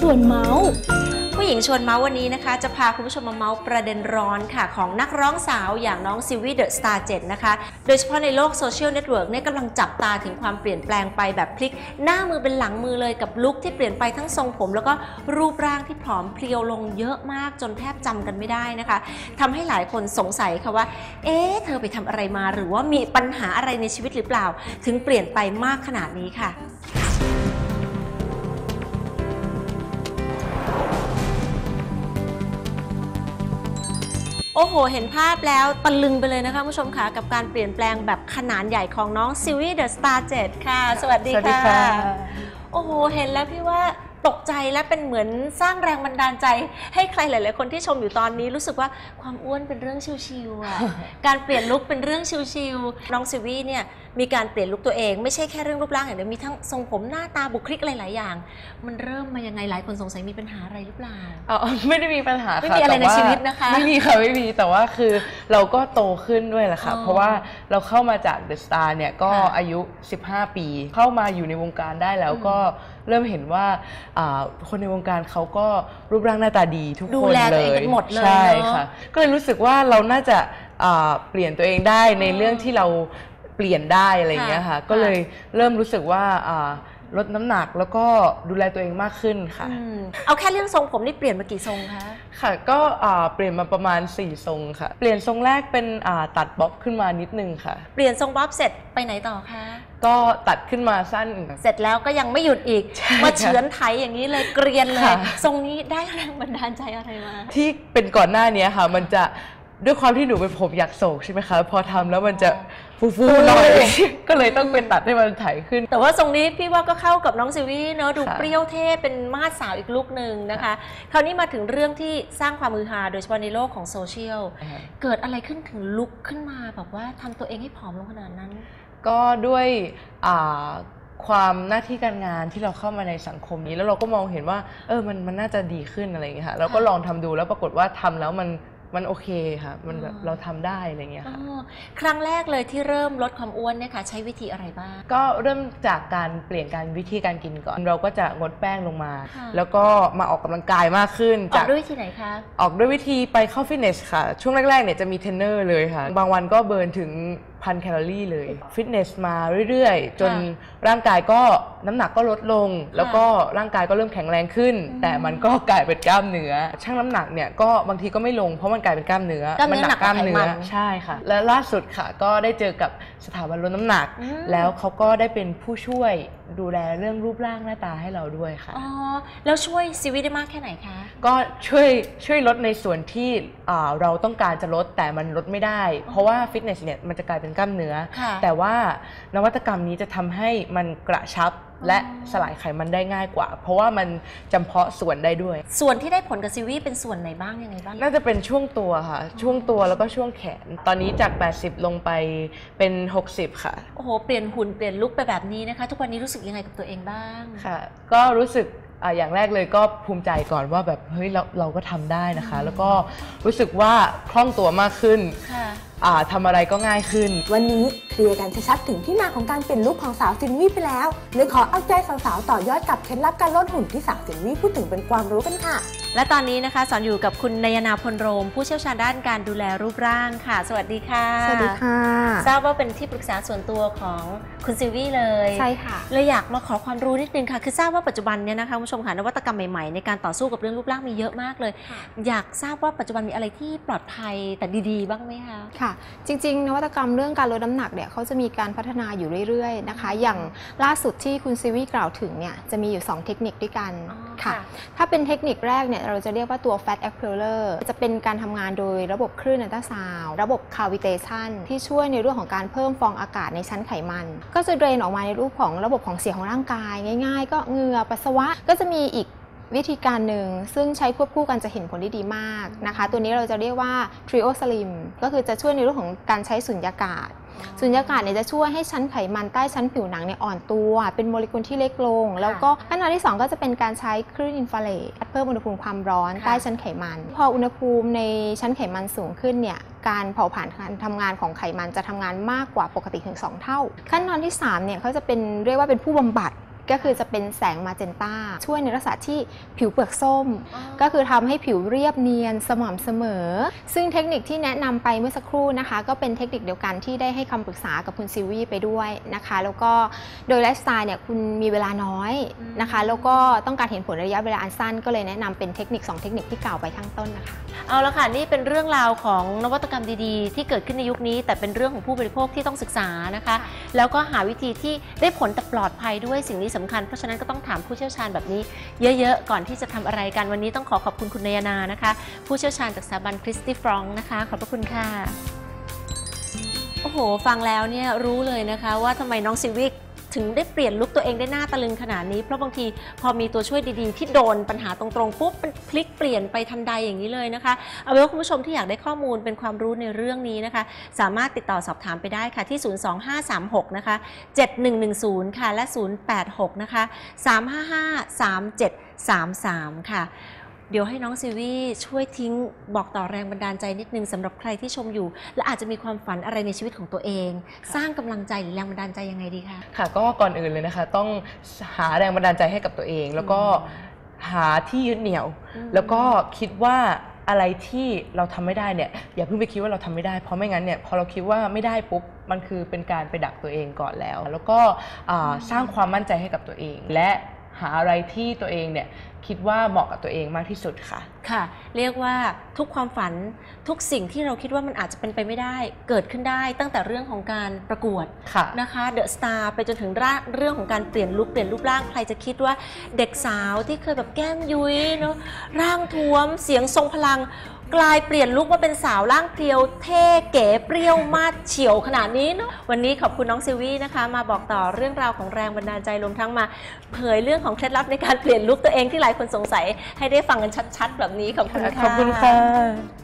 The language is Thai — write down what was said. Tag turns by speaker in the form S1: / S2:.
S1: ชวนเมาส์
S2: ผู้หญิงชวนเมาส์วันนี้นะคะ จะพาคุณผู้ชมมาเมาส์ประเด็นร้อนค่ะ ของนักร้องสาวอย่างน้องซิวีเดอะสตาร์เจ็ดนะคะ โดยเฉพาะในโลกโซเชียลเน็ตเวิร์กเนี่ยกำลังจับตาถึงความเปลี่ยนแปลงไปแบบพลิก หน้ามือเป็นหลังมือเลยกับลุคที่เปลี่ยนไปทั้งทรงผม แล้วก็รูปร่างที่ผอมเพรียวลงเยอะมากจนแทบจำกันไม่ได้นะคะทำให้หลายคนสงสัยค่ะว่า เอ๊ะเธอไปทำอะไรมาหรือว่ามีปัญหาอะไรในชีวิตหรือเปล่า ถึงเปลี่ยนไปมากขนาดนี้ค่ะ โอ้โห เห็นภาพแล้วตะลึงไปเลยนะคะคุณผู้ชมค่ะกับการเปลี่ยนแปลงแบบขนาดใหญ่ของน้องซิวีเดอะสตาร์เค่ะ สวัสดี
S3: สวัสดี
S2: ค่ะ
S3: ค่ะ
S2: โอ้โห เห็นแล้วพี่ว่าตกใจและเป็นเหมือนสร้างแรงบันดาลใจ ให้ใครหลาย ๆ คนที่ชมอยู่ตอนนี้รู้สึกว่าความอ้วนเป็นเรื่องชิวๆอะการเปลี่ยนลุคเป็นเรื่องชิวๆน้องซิวีเนี่ย มีการเปลี่ยนลุคตัวเองไม่ใช่แค่เรื่องรูปร่างอย่างเดียวมีทั้งทรงผมหน้าตาบุคลิกหลายๆอย่าง มันเริ่มมายังไงหลายคนสงสัยมีปัญหาอะไรหรือเปล่า
S3: อ๋อไม่ได้มีปัญหา
S2: ไม่
S3: ค่ะ
S2: มีอะไรใน
S3: แต่า
S2: ชีวิตนะคะ
S3: ไม่มีค่ะไม่มีแต่ว่าคือเราก็โตขึ้นด้วยแหละค่ะ
S2: อ๋อ
S3: เพราะว่าเราเข้ามาจากเดอะสตาร์เนี่ยก็
S2: ค่ะ
S3: อายุ 15 ปี เข้ามาอยู่ในวงการได้แล้ว
S2: อืม
S3: ก็เริ่มเห็นว่าอ่าคนในวงการเขาก็รูปร่างหน้าตาดีทุก
S2: ดู
S3: คน
S2: แลตั
S3: เล
S2: วเอง
S3: ย
S2: กันหมดเลย
S3: ใช่
S2: เนอะ
S3: ค่ะก็เลยรู้สึกว่าเราน่าจะอ่าเปลี่ยนตัวเองได้ในเรื่องที่เรา เปลี่ยนได้อะไรอย่างเงี้ยค่ะ ก็เลยเริ่มรู้สึกว่าอ่าลดน้ำหนักแล้วก็ดูแลตัวเองมากขึ้นค่ะ
S2: อืมเอาแค่เรื่องทรงผมนี่เปลี่ยนมากี่ทรงคะ
S3: ค่ะ ก็อ่าเปลี่ยนมาประมาณ 4 ทรงค่ะ เปลี่ยนทรงแรกเป็นอ่าตัดบ๊อบขึ้นมานิดนึงค่ะ
S2: เปลี่ยนทรงบ๊อบเสร็จไปไหนต่อคะ
S3: ก็ตัดขึ้นมาสั้น
S2: เสร็จแล้วก็ยังไม่หยุดอีก
S3: ใช่
S2: มาเฉือนไถอย่างนี้เลยเกรียนเลย
S3: ค่ะ
S2: ทรงนี้ได้แรงบันดาลใจอะไรมา
S3: ที่เป็นก่อนหน้านี้ค่ะ มันจะด้วยความที่หนูเป็นผมอยากโศกใช่ไหมคะ พอทำแล้วมันจะ ฟูๆหน่อยก็เลยต้องไปตัดให้มันไถขึ้น
S2: แต่ว่าทรงนี้พี่ว่าก็เข้ากับน้องซิวี่เนอะดู
S3: ค่ะ
S2: เปรี้ยวเท่เป็นมาสสาวอีกลุกหนึ่งนะคะ คราวนี้มาถึงเรื่องที่สร้างความมือฮาโดยเฉพาะในโลกของโซเชียล เกิดอะไรขึ้นถึงลุกขึ้นมาแบบว่าทำตัวเองให้ผอมลงขนาดนั้น
S3: ก็ด้วยอ่าความหน้าที่การงานที่เราเข้ามาในสังคมนี้ แล้วเราก็มองเห็นว่า เออมันมันน่าจะดีขึ้นอะไรอย่างเงี้ยค่ะเราก็
S2: ค่ะ
S3: ลองทำดูแล้วปรากฏว่าทำแล้วมัน มันโอเคค่ะ มันแบบ
S2: อ่า
S3: เราทำได้อะไรอย่างเงี้ยค่ะ
S2: อ๋อครั้งแรกเลยที่เริ่มลดความอ้วนเนี่ยค่ะ ใช้วิธีอะไรบ้าง
S3: ก็เริ่มจากการเปลี่ยนการวิธีการกินก่อน เราก็จะงดแป้งลงมา
S2: ค่ะ
S3: แล้วก็มาออกกำลังกายมากขึ้น
S2: ออ
S3: จากก
S2: ด้วยวิธีไหนคะ
S3: ออกด้วยวิธีไปเข้าฟิตเนสค่ะ ช่วงแรกๆเนี่ยจะมีเทรนเนอร์เลยค่ะ บางวันก็เบิร์นถึง พันแคลอรี่เลยฟิตเนสมาเรื่อยๆ จน
S2: ค่ะ
S3: ร่างกายก็น้ำหนักก็ลดลง แล้วก็ร่างกายก็เริ่มแข็งแรงขึ้น
S2: อืม
S3: แต่มันก็กลายเป็นกล้ามเนื้อช่างน้ำหนักเนี่ยก็บางทีก็ไม่ลงเพราะมันกลายเป็นกล้ามเนื้อก
S2: ล้ามเนื้อ
S3: มั
S2: หนักกว่าไขมัน
S3: ใช่ค่ะ และล่าสุดค่ะก็ได้เจอกับ สถาบันลดน้ำหนัก
S2: อืม
S3: แล้วเขาก็ได้เป็นผู้ช่วยดูแลเรื่องรูปร่างหน้าตาให้เราด้วยค่ะ
S2: อ๋อ แล้วช่วยซีวิตได้มากแค่ไหนคะ
S3: ก็ช่วยช่วยลดในส่วนที่อ่าเราต้องการจะลดแต่มันลดไม่ได้ เพราะว่าฟิตเนสเนี่ยมันจะกลายเป็นกล้ามเนื้อ
S2: ค่ะ
S3: แต่ว่านวัตกรรมนี้จะทำให้มันกระชับ และสลายไขมันได้ง่ายกว่า เพราะว่ามันจำเพาะส่วนได้ด้วย
S2: ส่วนที่ได้ผลกับซีวีเป็นส่วนไหนบ้างยังไงบ้าง
S3: น่าจะเป็นช่วงตัวค่ะ ช่วงตัวแล้วก็ช่วงแขน ตอนนี้จาก 80 ลงไปเป็น 60 ค่ะ
S2: โอ้โห เปลี่ยนหุ่นเปลี่ยนลุคไปแบบนี้นะคะ ทุกวันนี้รู้สึกยังไงกับตัวเองบ้าง
S3: ค่ะ ก็รู้สึก อ่าอย่างแรกเลยก็ภูมิใจก่อนว่าแบบเฮ้ยเราเราก็ทำได้นะคะ แล้วก็รู้สึกว่าคล่องตัวมากขึ้น
S2: ค่ะ
S3: อ่าทำอะไรก็ง่ายขึ้น
S1: วันนี้เคลียร์กันชัดๆถึงที่มาของการเปลี่ยนลุคของสาวซินวี่ไปแล้วเลยขอเอาใจสาวๆต่อยอดกับเคล็ดลับการลดหุ่นที่สาวซินวี่พูดถึงเป็นความรู้กันค่ะ
S2: และตอนนี้นะคะสอนอยู่กับคุณนายนาพลโรม ผู้เชี่ยวชาญด้านการดูแลรูปร่างค่ะ สวัสดีค่ะ
S4: สวัสดีค่ะ
S2: ทราบว่าเป็นที่ปรึกษาส่วนตัวของคุณซิวี่เลย
S4: ใช่ค่ะ
S2: เลยอยากมาขอความรู้นิดนึงค่ะ คือทราบว่าปัจจุบันเนี่ยนะคะคุณผู้ชมค่ะนวัตกรรมใหม่ๆ ในการต่อสู้กับเรื่องรูปร่างมีเยอะมากเลย
S4: ค่ะ
S2: อยากทราบว่าปัจจุบันมีอะไรที่ปลอดภัยแต่ดีๆ บ้างไหมคะ
S4: ค่ะ จริง ๆ นวัตกรรมเรื่องการลดน้ำหนักเนี่ยเขาจะมีการพัฒนาอยู่เรื่อยๆนะคะ อย่างล่าสุดที่คุณซีวีกล่าวถึงเนี่ยจะมีอยู่ 2 เทคนิคด้วยกัน
S2: อ๋อ
S4: ค่ะ
S2: ค่ะ
S4: ถ้าเป็นเทคนิคแรกเนี่ยเราจะเรียกว่าตัว fat accelerator จะเป็นการทำงานโดยระบบคลื่นอัลตราซาวด์ระบบ cavitation ที่ช่วยในเรื่องของการเพิ่มฟองอากาศในชั้นไขมัน ก็จะเดรนออกมาในรูปของระบบของเสียของร่างกาย ง่าย ๆ ก็เหงื่อปัสสาวะก็จะมีอีกวิธีการหนึ่งซึ่งใช้ควบคู่กันจะเห็นผลได้ดีมากนะคะ ตัวนี้เราจะเรียกว่า trio slim ก็คือจะช่วยในเรื่องของการใช้สุญญากาศสุญญากาศเนี่ยจะช่วยให้ชั้นไขมันใต้ชั้นผิวหนังเนี่ยอ่อนตัว เป็นโมเลกุลที่เล็กลง แล้วก็ขั้นตอนที่ 2 ก็จะเป็นการใช้คลื่นอินฟราเรดเพิ่มอุณหภูมิความร้อน
S2: ค่ะ
S4: ใต้ชั้นไขมัน พออุณหภูมิในชั้นไขมันสูงขึ้นเนี่ยการเผาผลาญการทำงานของไขมันจะทำงานมากกว่าปกติถึง 2 เท่า ขั้นตอนที่3เนี่ยเขาจะเป็นเรียกว่าเป็นผู้บำบัด ก็คือจะเป็นแสงมาเจนต้า ช่วยในลักษณะที่ผิวเปลือกส้ม ก็คือทำให้ผิวเรียบเนียนสม่ำเสมอ ซึ่งเทคนิคที่แนะนำไปเมื่อสักครู่นะคะ ก็เป็นเทคนิคเดียวกันที่ได้ให้คำปรึกษากับคุณซิวีไปด้วยนะคะ แล้วก็โดยไลฟ์สไตล์เนี่ยคุณมีเวลาน้อยนะคะ แล้วก็ต้องการเห็นผลระยะเวลาอันสั้น ก็เลยแนะนำเป็นเทคนิค 2 เทคนิคที่กล่าวไปข้างต้นนะคะ
S2: เอาละค่ะนี่เป็นเรื่องราวของนวัตกรรมดีๆ ที่เกิดขึ้นในยุคนี้ แต่เป็นเรื่องของผู้บริโภคที่ต้องศึกษานะคะ แล้วก็หาวิธีที่ได้ผลแต่ปลอดภัยด้วยสิ่งนี้สำคัญ เพราะฉะนั้นก็ต้องถามผู้เชี่ยวชาญแบบนี้ เยอะๆ ก่อนที่จะทำอะไรกันวันนี้ต้องขอขอบคุณคุณนายนานะคะ ผู้เชี่ยวชาญจากสถาบันคริสตี้ฟรองนะคะ ขอบพระคุณค่ะ โอ้โห ฟังแล้วเนี่ยรู้เลยนะคะว่าทำไมน้องซิวิก ถึงได้เปลี่ยนลุคตัวเองได้หน้าตะลึงขนาดนี้ เพราะบางทีพอมีตัวช่วยดีๆ ที่โดนปัญหาตรงๆปุ๊บมันพลิกเปลี่ยนไปทันใดอย่างนี้เลยนะคะ เอาเป็นว่าคุณผู้ชมที่อยากได้ข้อมูลเป็นความรู้ในเรื่องนี้นะคะ สามารถติดต่อสอบถามไปได้ค่ะที่ 02536 นะคะ 7110 ค่ะและ 086 นะคะ 355 3733 ค่ะ เดี๋ยวให้น้องซีวีช่วยทิ้งบอกต่อแรงบันดาลใจนิดนึงสำหรับใครที่ชมอยู่ และอาจจะมีความฝันอะไรในชีวิตของตัวเอง สร้างกำลังใจหรือแรงบันดาลใจยังไงดีคะ
S3: ค่ะก็ก่อนอื่นเลยนะคะ ต้องหาแรงบันดาลใจให้กับตัวเอง แล้วก็หาที่ยึดเหนี่ยว
S2: อืม
S3: แล้วก็คิดว่าอะไรที่เราทำไม่ได้เนี่ยอย่าเพิ่งไปคิดว่าเราทำไม่ได้ เพราะไม่งั้นเนี่ยพอเราคิดว่าไม่ได้ปุ๊บมันคือเป็นการไปดักตัวเองก่อนแล้ว แล้วก็อ่าสร้างความมั่นใจให้กับตัวเอง และ หาอะไรที่ตัวเองเนี่ยคิดว่าเหมาะกับตัวเองมากที่สุดค่ะ
S2: ค่ะ เรียกว่าทุกความฝันทุกสิ่งที่เราคิดว่ามันอาจจะเป็นไปไม่ได้ เกิดขึ้นได้ตั้งแต่เรื่องของการประกวด
S3: ค่ะ
S2: นะคะเดอะสตาร์ไปจนถึงร่างเรื่องของการเปลี่ยนลุคเปลี่ยนรูปร่างใครจะคิดว่าเด็กสาวที่เคยแบบแก้มยุ้ยเนาะร่างท้วมเสียงทรงพลัง กลายเปลี่ยนลุคมาเป็นสาวร่างเพรียวเท่เก๋เปรี้ยวมาดเฉียวขนาดนี้เนาะวันนี้ขอบคุณน้องซิวี่นะคะ มาบอกต่อเรื่องราวของแรงบันดาลใจรวมทั้งมา เผยเรื่องของเคล็ดลับในการเปลี่ยนลุคตัวเองที่หลายคนสงสัยให้ได้ฟังกันชัดๆ แบบนี้ขอบคุณค่ะ
S3: ขอบคุณค่ะ